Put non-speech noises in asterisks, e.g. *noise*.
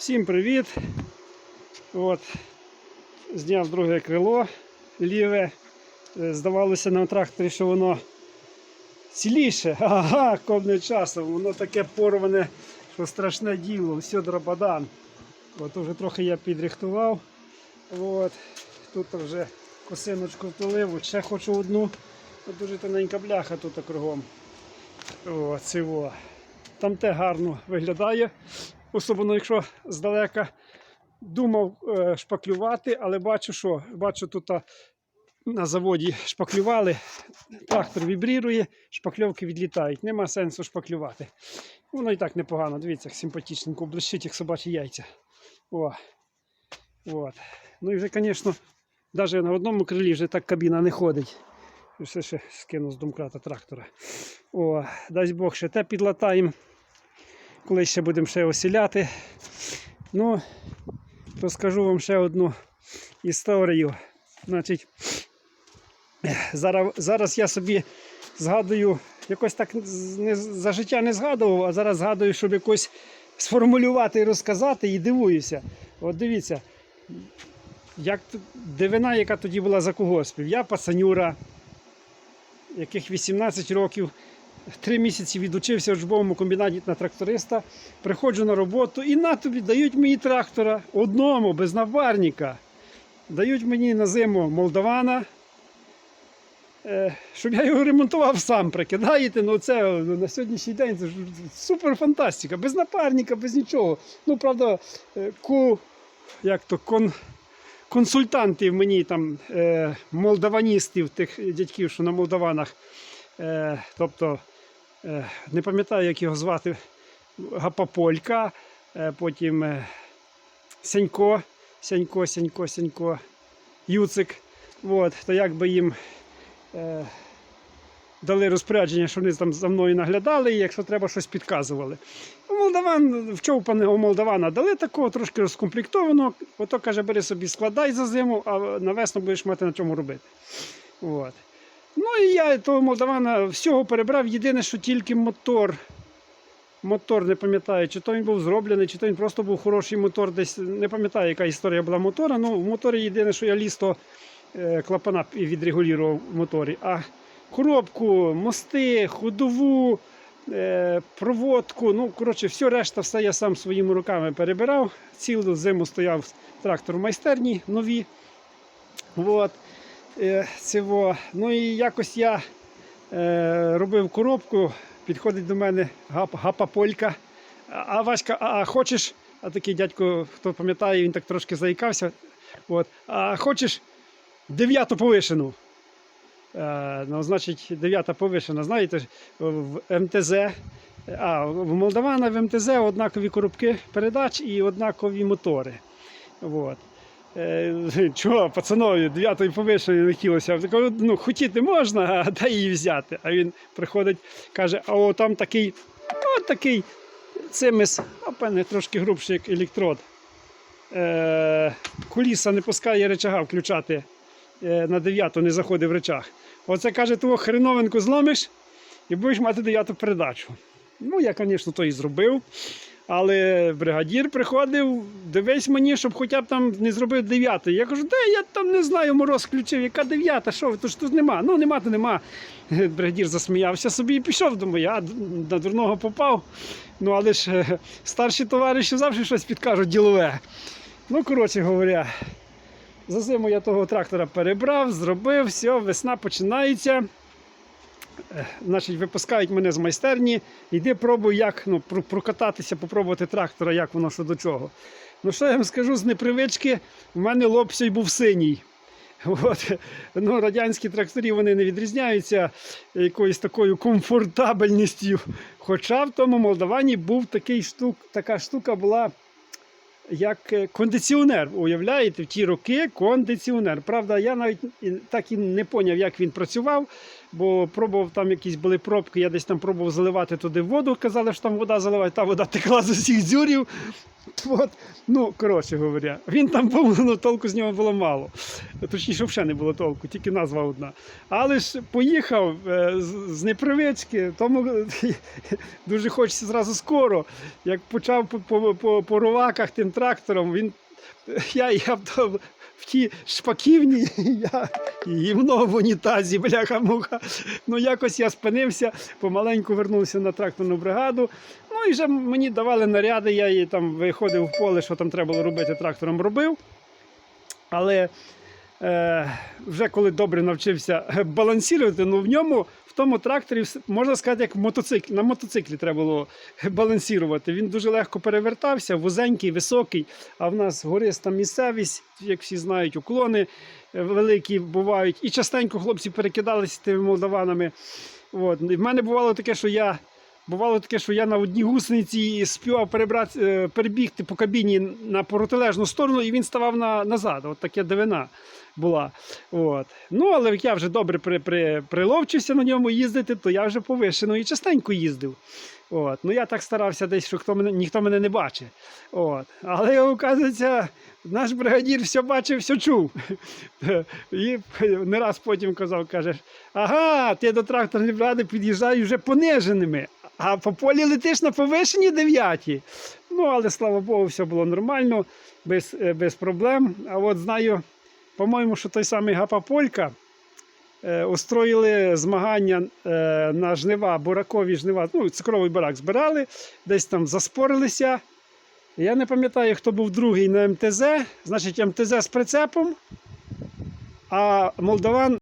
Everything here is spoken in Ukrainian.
Всім привіт! От, зняв друге крило ліве. Е, Здавалося на тракторі, що воно ціліше. *laughs* Ага, ковне часом. Воно таке порване, що страшне діло, все драбадан. От уже трохи я підрихтував. От, тут вже косиночку втулив. Ще хочу одну. От дуже тоненька бляха тут кругом. О, цього. Там те гарно виглядає. Особливо, якщо здалека думав е, шпаклювати, але бачу, що бачу тут на заводі шпаклювали, трактор вібрірує, шпакльовки відлітають. Нема сенсу шпаклювати. Воно і так непогано. Дивіться, як симпатичненько, блищить, як собачі яйця. О. От. Ну і вже, звісно, навіть на одному крилі вже так кабіна не ходить. Все ще скину з домкрата трактора. О, дасть Бог, ще те підлатаємо. Коли ще будемо ще осіляти. Ну, розкажу вам ще одну історію. Значить, зараз, зараз я собі згадую, якось так не, за життя не згадував, а зараз згадую, щоб якось сформулювати і розказати, і дивуюся. От дивіться, як дивина, яка тоді була за когоспів. Я пацанюра, яких 18 років, три місяці відучився в жбовому комбінаті на тракториста, приходжу на роботу і на тобі дають мені трактора одному, без напарника. Дають мені на зиму молдавана, е, щоб я його ремонтував сам. Прикидаєте, ну це на сьогоднішній день це супер фантастика, без напарника, без нічого. Ну, правда, е, ку, як то, кон, консультантів мені там, е, молдаваністів, тих дядьків, що на молдаванах. Е, тобто, е, не пам'ятаю, як його звати, Гапаполька, е, потім Сенько, Сенько, Сенько, Сенько, Юцик. От, то як би їм дали розпорядження, що вони там за мною наглядали, і якщо треба, щось підказували. Молдаван, вчовпаного Молдавана дали такого трошки розкомплектованого. Ото каже, бери собі, складай за зиму, а на весну будеш мати на чому робити. От. Ну і я того Молдавана всього перебрав. Єдине, що тільки мотор. Мотор не пам'ятаю, чи то він був зроблений, чи то він просто був хороший мотор. Десь не пам'ятаю, яка історія була мотора. Ну, в моторі єдине, що я ліз, то е, клапана відрегулював в моторі. А коробку, мости, ходову, е, проводку. Ну, коротше, все решта, все я сам своїми руками перебирав. Цілу зиму стояв трактор в майстерні нові. От. Е, цього. Ну і якось я е, робив коробку, підходить до мене гап, гапаполька. А, Васька, а хочеш? А такий дядько, хто пам'ятає, він так трошки заїкався. От, а хочеш дев'яту повишену? Е, ну, значить, дев'ята повишена, знаєте, в МТЗ. А, в Молдавана в МТЗ однакові коробки передач і однакові мотори. От. Е, *laughs* Чого, пацанові, дев'ятої повишеної не хотілося. Ну, хотіти можна, а де її взяти? А він приходить, каже, а о, там такий, от такий цимис, а певне трошки грубший, як електрод. Е, куліса не пускає речага включати е, на дев'яту, не заходить в речах. Оце каже, того хреновинку зломиш і будеш мати дев'яту передачу. Ну, я, звісно, то і зробив. Але бригадір приходив, дивись мені, щоб хоча б там не зробив дев'ятий. Я кажу, де я там не знаю, мороз включив, яка дев'ята, що ви, тут нема. Ну нема, то нема. *laughs* Бригадір засміявся собі і пішов. Думаю, я на дурного попав. Ну, але ж *laughs* старші товариші завжди щось підкажуть ділове. Ну, коротше говоря, за зиму я того трактора перебрав, зробив, все, весна починається. Значить, випускають мене з майстерні, йди пробуй, як ну, прокататися, попробувати трактора, як воно що до чого. Ну, що я вам скажу з непривички, в мене лобсій був синій. От. Ну, радянські тракторі вони не відрізняються якоюсь такою комфортабельністю. Хоча в тому Молдавані був такий штук, така штука була, як е, кондиціонер. Уявляєте, в ті роки кондиціонер. Правда, я навіть так і не поняв, як він працював, бо пробував там якісь були пробки, я десь там пробував заливати туди воду, казали, що там вода заливає, та вода текла з усіх дзюрів. От, ну, коротше говоря, він там був, *laughs* ну толку з нього було мало. Точніше, взагалі не було толку, тільки назва одна. Але ж поїхав е, з, непривички, тому *laughs* дуже хочеться зразу скоро. Як почав по, по, по, по роваках тим трактором, він, *laughs* я, я в, тій ті шпаківні, *laughs* я гімно в унітазі, бляха-муха. Ну якось я спинився, помаленьку вернувся на тракторну бригаду. Ну і вже мені давали наряди, я її там виходив в поле, що там треба було робити, трактором робив. Але вже коли добре навчився балансувати, ну в ньому, в тому тракторі, можна сказати, як в мотоциклі, на мотоциклі треба було балансувати. Він дуже легко перевертався, вузенький, високий, а в нас гориста місцевість, як всі знають, уклони е, великі бувають. І частенько хлопці перекидалися тими молдаванами. От. І в мене бувало таке, що я. Бувало таке, що я на одній гусениці співав перебрати, е, перебігти по кабіні на протилежну сторону, і він ставав на, назад. От таке дивина була. От. Ну, але як я вже добре при, при, приловчився на ньому їздити, то я вже повишено і частенько їздив. От. Ну, я так старався десь, що хто мене, ніхто мене не бачить. От. Але, оказується, наш бригадір все бачив, все чув. І не раз потім казав, каже, ага, ти до тракторної бригади під'їжджаєш вже пониженими, а по полі летиш на повишеній дев'ятій. Ну, але слава Богу, все було нормально, без, без проблем. А от знаю, по-моєму, що той самий Гапа Полька устроїли змагання е, на жнива, буракові жнива, ну, цукровий барак збирали, десь там заспорилися. Я не пам'ятаю, хто був другий на МТЗ, значить МТЗ з прицепом, а Молдаван